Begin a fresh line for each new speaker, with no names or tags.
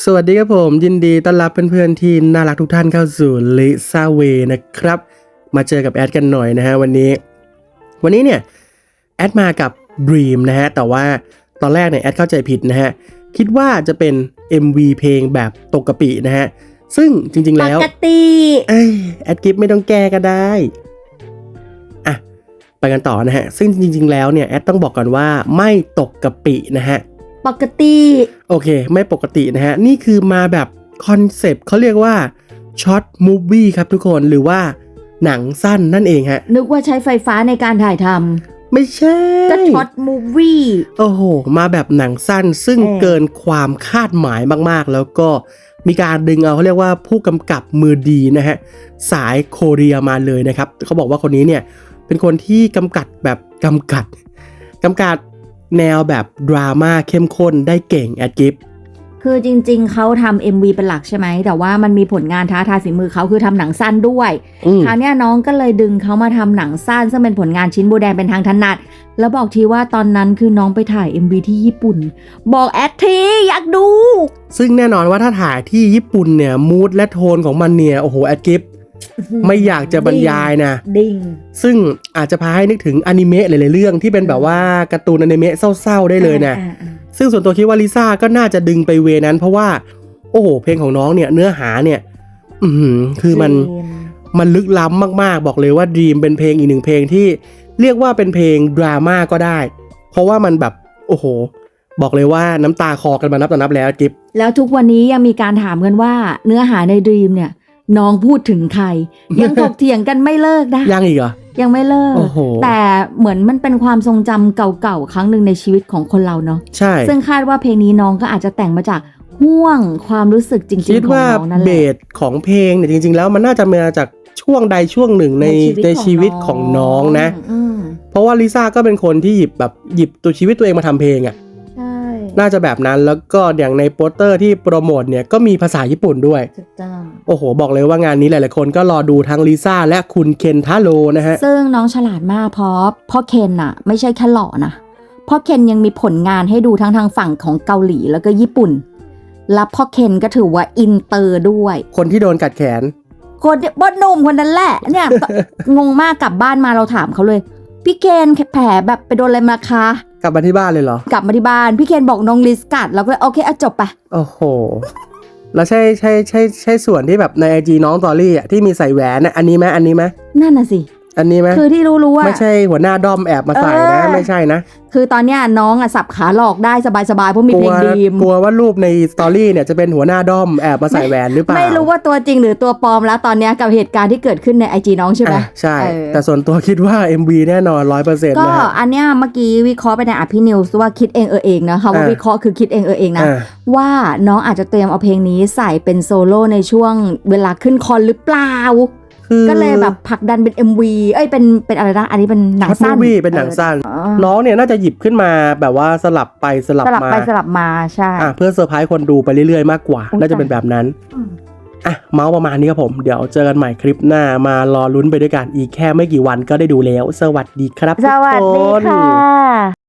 สวัสดีครับผมยินดีต้อนรับเพื่อนๆที่น่ารักทุกท่านเข้าสู่ลิซาเวนะครับ มาเจอกับแอดกันหน่อยนะฮะวันนี้ วันนี้เนี่ยแอดมากับ Dream นะฮะแต่ว่าตอนแรกเนี่ยแอดเข้าใจผิดนะฮะคิดว่าจะเป็น MV เพลงแบบตกกะปินะฮะซึ่งจริงๆ
ป
แล้ว
กติ
เอ้ยแอดกิฟไม่ต้องแก้ก็ได้อะไปกันต่อนะฮะซึ่งจริงๆแล้วเนี่ยแอดต้องบอกก่อนว่าไม่ตกกะปินะฮะ
ปกติ
โอเค ไม่ปกตินะฮะ นี่คือมาแบบคอนเซปต์เขาเรียกว่าช็อตมูฟวี่ครับทุกคนหรือว่าหนังสั้นนั่นเองฮะ
นึกว่าใช้ไฟฟ้าในการถ่ายท
ไม่ใช่ำ
ก็ช็อตมูฟวี่
โอ้โห มาแบบหนังสั้นซึ่ง
เออ
เกินความคาดหมายมากๆ แล้วก็มีการดึงเอาเขาเรียกว่าผู้กำกับมือดีนะฮะ สายโคเรียมาเลยนะครับ เขาบอกว่าคนนี้เนี่ย เป็นคนที่กำกัดแบบกำกัดกำกัด แนวแบบดราม่าเข้มข้นได้เก่งแอดกิฟ
คือจริง ๆ เขาทำ MV เป็นหลักใช่ไหม แต่ว่ามันมีผลงานท้าทายฝีมือเขาคือทำหนังสั้นด้วย
อืม
คราวเนี้ยน้องก็เลยดึงเขามาทำหนังสั้น ซึ่งเป็นผลงานชิ้นโบแดงเป็นทางถนัด แล้วบอกทีว่าตอนนั้นคือน้องไปถ่าย MV ที่ญี่ปุ่น บอกแอดทีอยากดู
ซึ่งแน่นอนว่าถ้าถ่ายที่ญี่ปุ่นเนี่ยมูดและโทนของมันเนี่ยโอ้โหแอดกิฟ ไม่อยากจะบรรยายนะ
ดิ่ง
ซึ่งอาจจะพาให้นึกถึงอนิเมะหลายๆเรื่องที่เป็นแบบว่าการ์ตูนอนิเมะเศร้าๆได้เลยนะ
อ่าอ่า
ซึ่งส่วนตัวคิดว่าลิซ่าก็น่าจะดึงไปเวนั้น เพราะว่า โอ้โห เพลงของน้องเนี่ยเนื้อหาเนี่ย อือหือคือมัน
เจน
มันลึกล้ำมากๆ บอกเลยว่า Dream เป็นเพลงอีกหนึ่งเพลงที่เรียกว่าเป็นเพลงดราม่าก็ได้ เพราะว่ามันแบบโอ้โห บอกเลยว่าน้ำตาคอกันมานับต่อนับแล้วกิฟ
แล้วทุกวันนี้ยังมีการถามกันว่าเนื้อหาในดีมเนี่ย น้องพูดถึงใคร ยังถกเถียงกันไม่เลิกนะ
ยังอีกเหรอ
ยังไม่เลิก
โอ้โห
แต่เหมือนมันเป็นความทรงจำเก่าๆ ครั้งหนึ่งในชีวิตของคนเราเนาะ
ใช่
ซึ่งคาดว่าเพลงนี้น้องก็อาจจะแต่งมาจากห่วงความรู้สึกจริ
คิ
ง
ด
ๆของ
ว่า
น้องนั่นแห
เบ
ละ
สของเพลงเนี่ยจริง ๆ แล้วมันน่าจะมาจากช่วงใดช่วงหนึ่งในในชีวิตของน้องนะ
อืม
เพราะว่าลิซ่าก็เป็นคนที่หยิบแบบหยิบตัวชีวิตตัวเองมาทำเพลงอะ่ะ
ใช่
น่าจะแบบนั้นแล้วก็อย่างในโปสเตอร์ที่โปรโมทเนี่ยก็มีภาษาญี่ปุ่นด้วย
ถูกต้อง
โอ้โห บอกเลยว่างานนี้หลาย ๆ คนก็รอดูทั้งลิซ่าและคุณเคนทาโรนะฮะ
ซึ่งน้องฉลาดมากเพราะพ่อเคนอะไม่ใช่แค่หล่อนะพ่อเคนยังมีผลงานให้ดูทั้งทางฝั่งของเกาหลีแล้วก็ญี่ปุ่น และพ่อเคนก็ถือว่าอินเตอร์ด้วย
คนที่โดนกัดแขน
คนบดหนุ่มคนนั้นแหละเนี่ย งงมากกลับบ้านมาเราถามเขาเลย พี่เคนแผลแบบไปโดนอะไรมาคะ
กลับมาที่บ้านเลยเหรอ
กลับมาที่บ้าน พี่เคนบอกน้องลิสกัดเราก็เลยโอเคอะจบไป
โอ้โห แล้วใช่ใช่ใช่ใช่ส่วนที่แบบในไอจีน้องตอรี่อะที่มีใส่แหวนนะอันนี้ไหมอันนี้ไหม
นั่นน่ะสิ
อันนี้ไหม
คือที่รู้ๆว่า
ไม่ใช่หัวหน้าด้อมแอบมาใส่นะ
เออ
ไม่ใช่นะ
คือตอนเนี้ยน้องอะสับขาหลอกได้สบายๆเพราะมี
ก
เพ
ลั
ล
ว
งดีม
กลัวว่ารูปในสตอรี่เนี่ยจะเป็นหัวหน้าด้อมแอบมาใส่แหวนหรือเปล่า
ไม่รู้ว่าตัวจริงหรือตัวปลอมแล้วตอนเนี้ยกับเหตุการณ์ที่เกิดขึ้นในไอจีน้องใช่ไหม
อะใช่
เออ
แต่ส่วนตัวคิดว่า MV แน่นอนร้อยเปอร์เซ็นต์
ก็
นะฮะ
อันเนี้ยเมื่อกี้วิเคราะห์ไปในอภินิวส์ว่าคิดเองเออเองนะคะว่า
อ่า
วิเคราะห์คือคิดเองเออเองนะ
อะ
ว่าน้องอาจจะเตรียมเอาเพลงนี้ใส่เป็นโซโล่ในช่วงเวลาขึ้นคอนหรือเปล่า
คือ
ก็เลยแบบผลักดันเป็น MV เอ้ยเป็นเป็นอะไรนะอันนี้เป็นหนัง
ช็อต
สั้
มู
น
วี่เป็นหนังสั้น
เออ
น้องเนี่ยน่าจะหยิบขึ้นมาแบบว่าสลับไปสลับ
สลับ
มา
ไปสลับมาใช่
อะเพื่อเซอร์ไพรส์คนดูไปเรื่อยๆมากกว่า
อุ๊ย
น่าจะเป็นแบบนั้น
อืม
อะเมาส์ประมาณนี้ครับผม เดี๋ยวเจอกันใหม่คลิปหน้ามารอลุ้นไปด้วยกันอีกแค่ไม่กี่วันก็ได้ดูแล้ว สวัสดีครับ
สวัส
ทุก
ดี
คน
ค่ะ